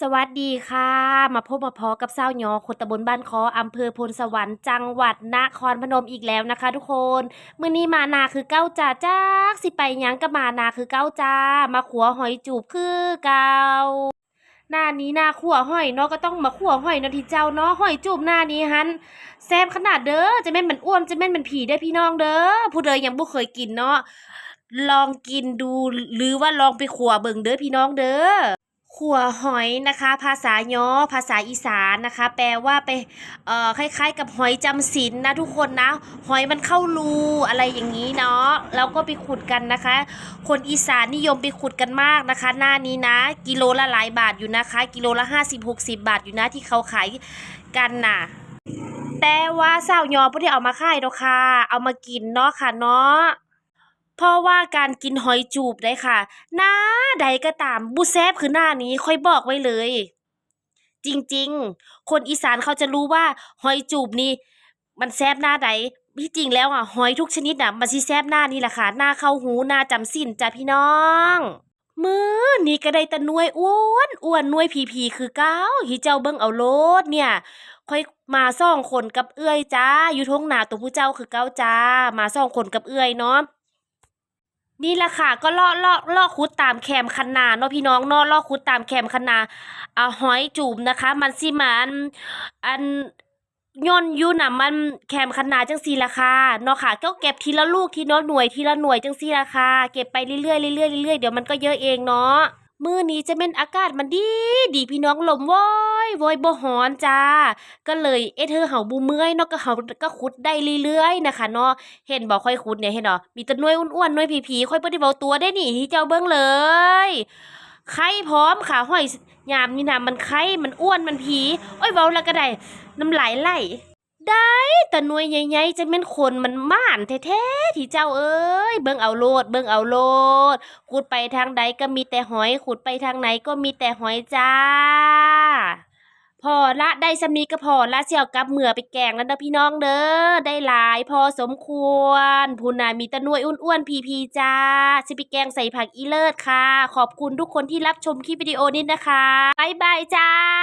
สวัสดีค่ะ มาพบมาพอกับเศร้าหยอคนตำบลบ้านคออำเภอพลสวรรค์จังหวัดนครพนมอีกแล้วนะคะ ทุกคนมื้อนี้มานาคือเก้าจ่าจักสิไปยังก็มานาคือเก้าจ้ามาขัวหอยจูบคือเก่าหน้านี้หน้าขัวหอยเนาะก็ต้องมาขัวหอยเนาะทีเจ้าเนาะหอยจูบหน้านี้ฮันแซ่บขนาดเด้อจะแม่นมันอ้วนจะแม่นมันผีได้พี่น้องเด้อผู้ใดยังบ่เคยกินเนาะลองกินดูหรือว่าลองไปขัวเบิ่งเด้อพี่น้องเด้อ ขัวหอยนะคะ ภาษาย้อภาษาอีสานนะคะ แปลว่าไปเอ่อคล้าย ๆ กับหอยจำศีลนะทุกคนนะ หอยมันเข้ารูอะไรอย่างนี้เนาะแล้วก็ไปขุดกันนะคะ คนอีสานนิยมไปขุดกันมากนะคะ หน้านี้นะ กิโลละหลายบาทอยู่นะคะ กิโลละห้าสิบหกสิบาทอยู่นะที่เขาขายกันน่ะแต่ว่าสาวยอบ่ได้เอามาขายดอกค่ะ เอามากินเนาะค่ะเนาะ เพราะว่าการกินหอยจูบได้ค่ะ หน้าใดก็ตามบุแซบคือหน้านี้ค่อยบอกไว้เลย จริงๆ คนอีสานเขาจะรู้ว่าหอยจูบนี่มันแซบหน้าใดที่จริงแล้วอะหอยทุกชนิดอะมันสิแซบหน้านี่แหละค่ะ หน้าเข้าหูหน้าจำสินจ้ะพี่น้องมือนี่ก็ได้แต่นวยอ้วนอ้วนนวยพีพีคือเก้าที่เจ้าเบิ่งเอาโลดเนี่ย ค่อยมาซ่องคนกับเอื้อยจ้า อยู่ทงหนาตัวผู้เจ้าคือเก้าจ้า มาซ่องคนกับเอื้อยเนาะ นี่แหละค่ะก็ลอกลอกลอกคุดตามแคมคันนาเนาะพี่น้องเนาะลอกคุดตามแคมคันนาอ่าหอยจูบนะคะ มันสิมันอันย่นยู่น่ะมันแคมคันนาจังซี่ล่ะค่ะเนาะค่ะก็เก็บทีละลูกทีละหน่วยทีละหน่วยจังซี่ล่ะค่ะเก็บไปเรื่อยๆเรื่อยๆเรื่อยๆเดี๋ยวมันก็เยอะเองเนาะ มื้อนี้จะเป็นอากาศมันดีดีพี่น้องลมว้อยว้อยบ่ฮ้อนจ้า ก็เลยเอเธอเห่าบูเมื่อยเนาะก็เห่าก็ขุดได้เรื่อยๆนะคะเนาะเห็นบอกค่อยขุดเนี่ยเห็นเหรอมีแต่นวยอ้วนๆน่วยผีๆค่อยบ่ได้เว้าตัวได้นี่ที่เจ้าเบิ่งเลยไข่พร้อมค่ะห้อยยามนี่นะมันไข่มันอ้วนมันผีโอ้ยเว้าแล้วก็ได้น้ำลายไหล ได้แต่หน่วยใหญ่ๆจะเป็นคนมันม่านแท้ๆที่เจ้าเอ้ยเบิ่งเอาโลดเบิ่งเอาโลดขุดไปทางใดก็มีแต่หอยขุดไปทางไหนก็มีแต่หอยจ้าพอละได้สำนีก็พอละเสี่ยวกับเหมือไปแกงแล้วเด้อพี่น้องเด้อได้หลายพอสมควรพูนามีตะนวยอ้วนๆพีพีจ้าสิไปแกงใส่ผักอีเลิศค่ะ ขอบคุณทุกคนที่รับชมคลิปวิดีโอนี้นะคะบ๊ายบายจ้า